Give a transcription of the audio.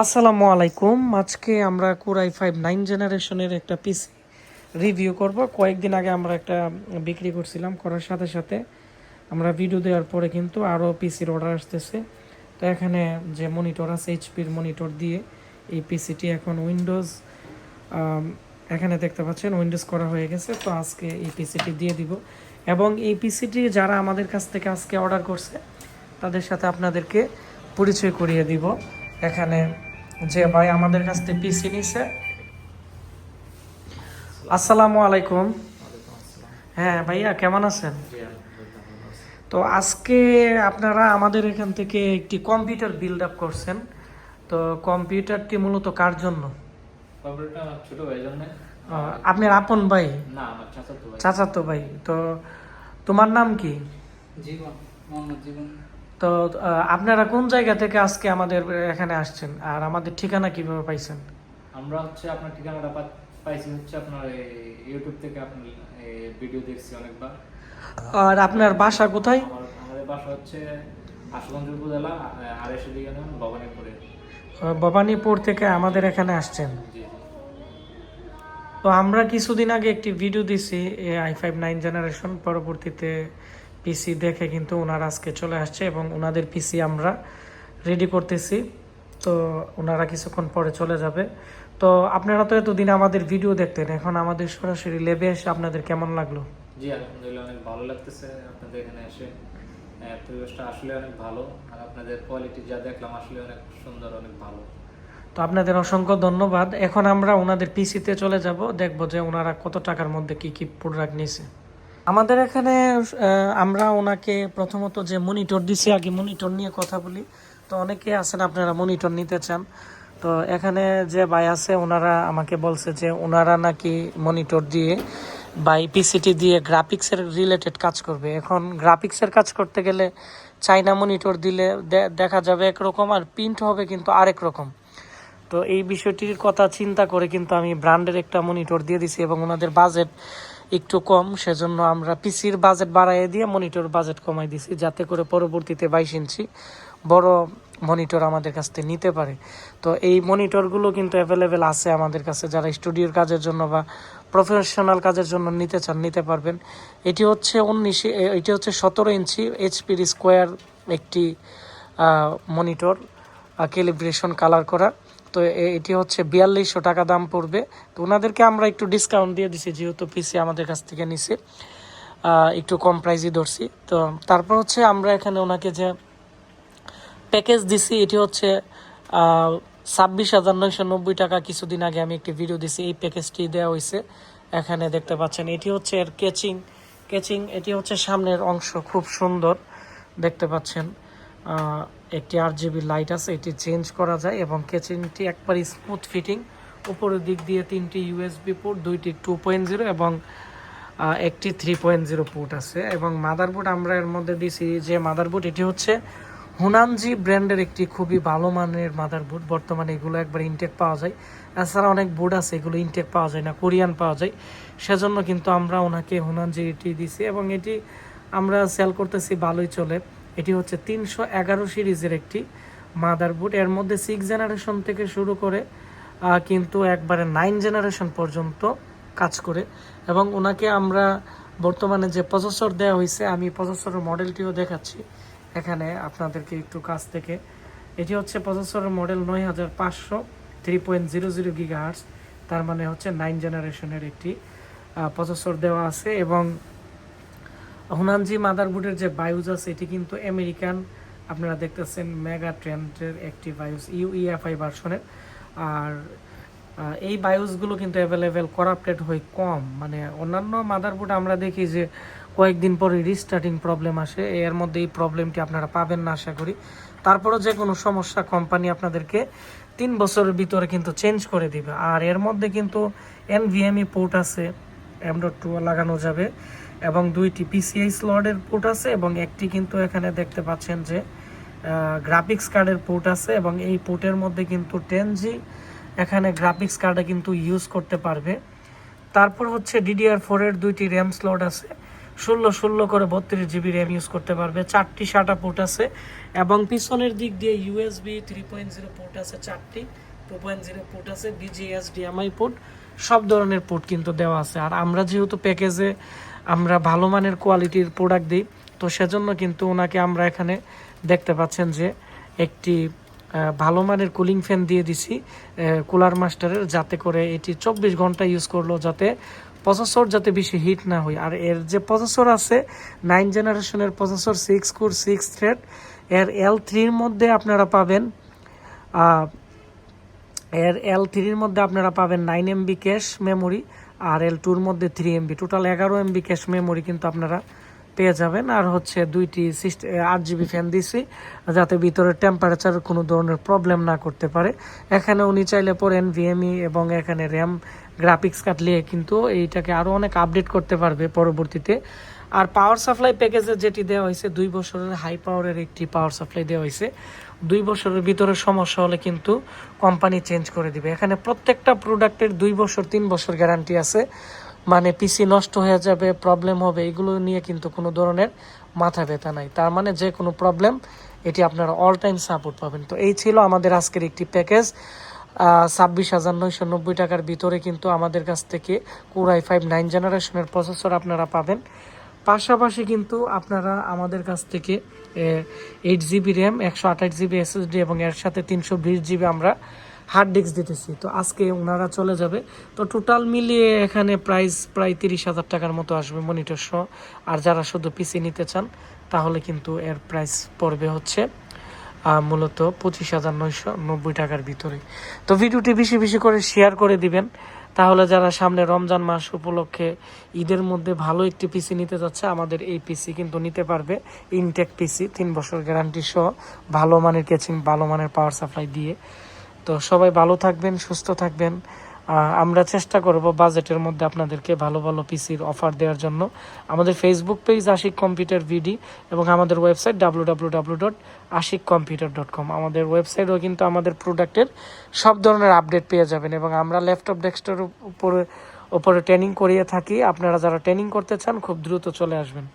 আসসালামু আলাইকুম। আজকে আমরা কুরাই ফাইভ নাইন জেনারেশনের একটা পিসি রিভিউ করব। কয়েকদিন আগে আমরা একটা বিক্রি করছিলাম করার সাথে সাথে। আমরা ভিডিও দেওয়ার পরে কিন্তু আরও পিসির অর্ডার আসতেছে। তো এখানে যে মনিটর আছে এইচপির মনিটর দিয়ে এই পিসিটি এখন উইন্ডোজ এখানে দেখতে পাচ্ছেন উইন্ডোজ করা হয়ে গেছে। তো আজকে এই পিসিটি দিয়ে দিব। এবং এই পিসিটি যারা আমাদের কাছ থেকে আজকে অর্ডার করছে, তাদের সাথে আপনাদেরকে পরিচয় করিয়ে দিব। এখানে যে ভাই আমাদের কাছ থেকে পিসি নিছে আসসালামু আলাইকুম। হ্যাঁ ভাইয়া কেমন আছেন? তো আজকে আপনারা আমাদের এখান থেকে একটি কম্পিউটার বিল্ড আপ করছেন। তো কম্পিউটারটি মূলত কার জন্য? আপনার আপন ভাই? চাচাতো ভাই। তো তোমার নাম কি? জীবন জীবন। তো আপনারা কোন জায়গা থেকে আজকে আমাদের এখানে আসছেন? আর আমাদের ঠিকানা কীভাবে পাইছেন? আমরা হচ্ছে আপনার ঠিকানাটা পাইছি হচ্ছে আপনার ইউটিউব থেকে আপনার ভিডিও দেখছি অনেকবার। আর আপনার বাসা কোথায়? আমাদের বাসা হচ্ছে আশুগঞ্জ উপজেলা আড়াইশো ইউনিয়ন ভবানীপুরে। ভবানীপুর থেকে আমাদের এখানে আসছেন। তো আমরা কিছুদিন আগে একটি ভিডিও দিছি আই ফাইভ নাইন জেনারেশন পরবর্তীতে। পিসি দেখে কিন্তু ওনারা আজকে চলে আসছে এবং ওনাদের পিসি আমরা রেডি করতেছি। তো ওনারা কিছুক্ষণ পরে চলে যাবে। তো আপনারা তো এতদিন আমাদের ভিডিও দেখতেন এখন আমাদের সরাসরি লেবে এসে আপনাদের কেমন লাগল? জি আলহামদুলিল্লাহ অনেক ভালো লাগতেছে আপনাদের এখানে এসে। পরিবেশটা আসলে অনেক ভালো আর আপনাদের কোয়ালিটি যা দেখলাম আসলে অনেক সুন্দর অনেক ভালো। তো আপনাদের অসংখ্য ধন্যবাদ। এখন আমরা ওনাদের পিসিতে চলে যাব দেখব যে ওনারা কত টাকার মধ্যে কি কি প্রোডাক্ট নিছে আমাদের এখানে আমরা ওনাকে প্রথমত যে মনিটর দিছি, আগে মনিটর নিয়ে কথা বলি। তো অনেকে আছেন, আপনারা মনিটর নিতে চান। তো এখানে যে ভাই আছে, ওনারা আমাকে বলছে যে ওনারা নাকি মনিটর দিয়ে বা পিসিটি দিয়ে গ্রাফিক্সের রিলেটেড কাজ করবে। এখন গ্রাফিক্সের কাজ করতে গেলে চাইনা মনিটর দিলে দেখা যাবে একরকম আর প্রিন্ট হবে কিন্তু আরেক রকম। তো এই বিষয়টির কথা চিন্তা করে কিন্তু আমি ব্র্যান্ডের একটা মনিটর দিয়ে দিছি এবং ওনাদের বাজেট একটু কম, সেজন্য আমরা পিসির বাজেট বাড়াইয়ে দিয়ে মনিটর বাজেট কমাই দিছি, যাতে করে পরবর্তীতে বাইশ ইঞ্চি বড় মনিটর আমাদের কাছ থেকে নিতে পারে। তো এই মনিটরগুলো কিন্তু অ্যাভেলেবেল আছে আমাদের কাছে, যারা স্টুডিওর কাজের জন্য বা প্রফেশনাল কাজের জন্য নিতে চান, নিতে পারবেন। এটি হচ্ছে উনিশ এটি হচ্ছে সতেরো ইঞ্চি এইচপির স্কোয়ার একটি মনিটর ক্যালিব্রেশন কালার করা। তো এটি হচ্ছে বিয়াল্লিশশো টাকা দাম পড়বে। তো ওনাদেরকে আমরা একটু ডিসকাউন্ট দিয়ে দিছি, যেহেতু পিসি আমাদের কাছ থেকে নিছে। একটু কম প্রাইসই ধরছি। তো তারপর হচ্ছে আমরা এখানে ওনাকে যে প্যাকেজ দিছি, এটি হচ্ছে ছাব্বিশ হাজার নয়শো নব্বই টাকা। কিছুদিন আগে আমি একটি ভিডিও দিছি, এই প্যাকেজটি দেওয়া হয়েছে এখানে দেখতে পাচ্ছেন, এটি হচ্ছে এর কেচিং কেচিং এটি হচ্ছে সামনের অংশ, খুব সুন্দর। দেখতে পাচ্ছেন একটি আর জিবি লাইট আছে, এটি চেঞ্জ করা যায় এবং কেচিংটি একবার স্মুথ ফিটিং উপরের দিক দিয়ে তিনটি ইউএসবি পোর্ট দুইটি টু পয়েন্ট জিরো এবং একটি থ্রি পয়েন্ট জিরো পোর্ট আছে। এবং মাদারবোর্ড আমরা এর মধ্যে দিছি যে মাদারবোর্ড এটি হচ্ছে হুনানজি ব্র্যান্ডের একটি খুবই ভালো মানের মাদারবোর্ড বর্তমানে এগুলো একবার ইনটেক পাওয়া যায়। এছাড়া অনেক বোর্ড আছে, এগুলো ইনটেক পাওয়া যায় না, কোরিয়ান পাওয়া যায়। সেজন্য কিন্তু আমরা ওনাকে হুনানজি এটি দিছি এবং এটি আমরা সেল করতেছি, ভালোই চলে। এটি হচ্ছে তিনশো এগারো সিরিজের একটি মাদারবোর্ড। এর মধ্যে সিক্স জেনারেশন থেকে শুরু করে কিন্তু একবারে নাইন জেনারেশন পর্যন্ত কাজ করে। এবং ওনাকে আমরা বর্তমানে যে প্রসেসর দেওয়া হয়েছে, আমি প্রসেসরের মডেলটিও দেখাচ্ছি এখানে আপনাদেরকে একটু কাছ থেকে। এটি হচ্ছে প্রসেসরের মডেল নয় হাজার পাঁচশো three point zero zero gigahertz তার মানে হচ্ছে নাইন জেনারেশনের একটি প্রসেসর দেওয়া আছে। এবং হুনানজি মাদারবোর্ডের যে বায়ুজ আছে, এটি কিন্তু আমেরিকান। আপনারা দেখতেছেন মেগা ট্রেন্ডের একটি বায়ুস ইউইএফআই ভার্সনের। আর এই বায়ুসগুলো কিন্তু অ্যাভেলেবেল করাপ্টেড হয়ে কম। মানে অন্যান্য মাদারবোর্ড আমরা দেখি যে কয়েকদিন পরে রিস্টার্টিং প্রবলেম আসে। এর মধ্যে এই প্রবলেমটি আপনারা পাবেন না, আশা করি। তারপরেও যে কোনো সমস্যা কোম্পানি আপনাদেরকে তিন বছরের ভিতরে কিন্তু চেঞ্জ করে দিবে। আর এর মধ্যে কিন্তু এনভিএমই পোর্ট আছে এম টু লাগানো যাবে। এবং দুইটি পিসিআই স্লটের পোর্ট আছে এবং একটি কিন্তু এখানে দেখতে পাচ্ছেন যে গ্রাফিক্স কার্ডের পোর্ট আছে এবং এই পোর্টের মধ্যে কিন্তু টেন জি এখানে গ্রাফিক্স কার্ডে কিন্তু ইউজ করতে পারবে। তারপর হচ্ছে ডিডিআর ফোরের দুইটি র্যাম স্লট আছে। ষোলো ষোলো করে বত্রিশ জিবি র্যাম ইউজ করতে পারবে। চারটি সাটা পোর্ট আছে এবং পিছনের দিক দিয়ে USB three point zero port আছে, চারটি টু পোর্ট আছে বিজিএস ডিএমআই পোর্ট সব ধরনের পোর্ট কিন্তু দেওয়া আছে। আর আমরা যেহেতু প্যাকেজে আমরা ভালো মানের কোয়ালিটির প্রোডাক্ট দিই, তো সেজন্য কিন্তু ওনাকে আমরা এখানে দেখতে পাচ্ছেন যে একটি ভালো মানের কুলিং ফ্যান দিয়ে দিছি কুলার মাস্টারের যাতে করে এটি চব্বিশ ঘণ্টা ইউজ করল, যাতে প্রসেসর যাতে বেশি হিট না হয়। আর এর যে প্রসেসর আছে নাইন জেনারেশনের processor six core six thread এর এল থ্রির মধ্যে আপনারা পাবেন এর এল থ্রির মধ্যে আপনারা পাবেন নাইন এমবি ক্যাশ মেমোরি আর এল টুর মধ্যে থ্রি এমবি টোটাল এগারো এমবি ক্যাশ মেমোরি কিন্তু আপনারা পেয়ে যাবেন। আর হচ্ছে দুইটি আট জিবি ফ্যান দিছি যাতে ভিতরে টেম্পারেচার কোনো ধরনের প্রবলেম না করতে পারে। এখানে উনি চাইলে পরে এনভিএমই এবং এখানে র্যাম গ্রাফিক্স নিয়ে কিন্তু এইটাকে আরও অনেক আপডেট করতে পারবে পরবর্তীতে। আর পাওয়ার সাপ্লাই প্যাকেজে যেটি দেওয়া হয়েছে, দুই বছরের হাই পাওয়ারের একটি পাওয়ার সাপ্লাই দেওয়া হয়েছে। দুই বছরের ভিতরে সমস্যা হলে কিন্তু কোম্পানি চেঞ্জ করে দিবে। এখানে প্রত্যেকটা প্রোডাক্টের দুই বছর, তিন বছর গ্যারান্টি আছে। মানে পিসি নষ্ট হয়ে যাবে প্রবলেম হবে, এগুলো নিয়ে কিন্তু কোনো ধরনের মাথা ব্যথা নাই। তার মানে যে কোনো প্রবলেম এটি আপনারা অল টাইম সাপোর্ট পাবেন। তো এই ছিল আমাদের আজকের একটি প্যাকেজ ছাব্বিশ হাজার নয়শো নব্বই টাকার ভিতরে কিন্তু আমাদের কাছ থেকে কুরাই ফাইভ নাইন জেনারেশনের প্রসেসর আপনারা পাবেন। পাশাপাশি কিন্তু আপনারা আমাদের কাছ থেকে এইট জিবি র্যাম একশো আঠাশ জিবি এসএসডি এবং এর সাথে তিনশো বিশ জিবি আমরা হার্ড ডিস্ক দিতেছি। তো আজকে ওনারা চলে যাবে। তো টোটাল মিলিয়ে এখানে প্রাইস প্রায় তিরিশ হাজার টাকার মতো আসবে মনিটর সহ। আর যারা শুধু পিসি নিতে চান, তাহলে কিন্তু এর প্রাইস পড়বে হচ্ছে মূলত পঁচিশ হাজার নয়শো নব্বই টাকার ভিতরে। তো ভিডিওটি বেশি বেশি করে শেয়ার করে দিবেন। তাহলে যারা সামনে রমজান মাস উপলক্ষে ঈদের মধ্যে ভালো একটি পিসি নিতে যাচ্ছে, আমাদের এই পিসি কিন্তু নিতে পারবে। ইনটেক পিসি তিন বছর গ্যারান্টি সহ ভালো মানের কেচিং ভালো মানের পাওয়ার সাপ্লাই দিয়ে। তো সবাই ভালো থাকবেন, সুস্থ থাকবেন। আমরা চেষ্টা করব বাজেটের মধ্যে আপনাদেরকে ভালো ভালো পিসির অফার দেওয়ার জন্য। আমাদের ফেসবুক পেজ আশিক কম্পিউটার ভিডি এবং আমাদের website W W W dot Ashiq computer dot com আমাদের ওয়েবসাইটও কিন্তু আমাদের প্রোডাক্টের সব ধরনের আপডেট পেয়ে যাবেন এবং আমরা ল্যাপটপ ডেস্কটপের উপরে ওপরে ট্রেনিং করিয়ে থাকি। আপনারা যারা ট্রেনিং করতে চান, খুব দ্রুত চলে আসবেন।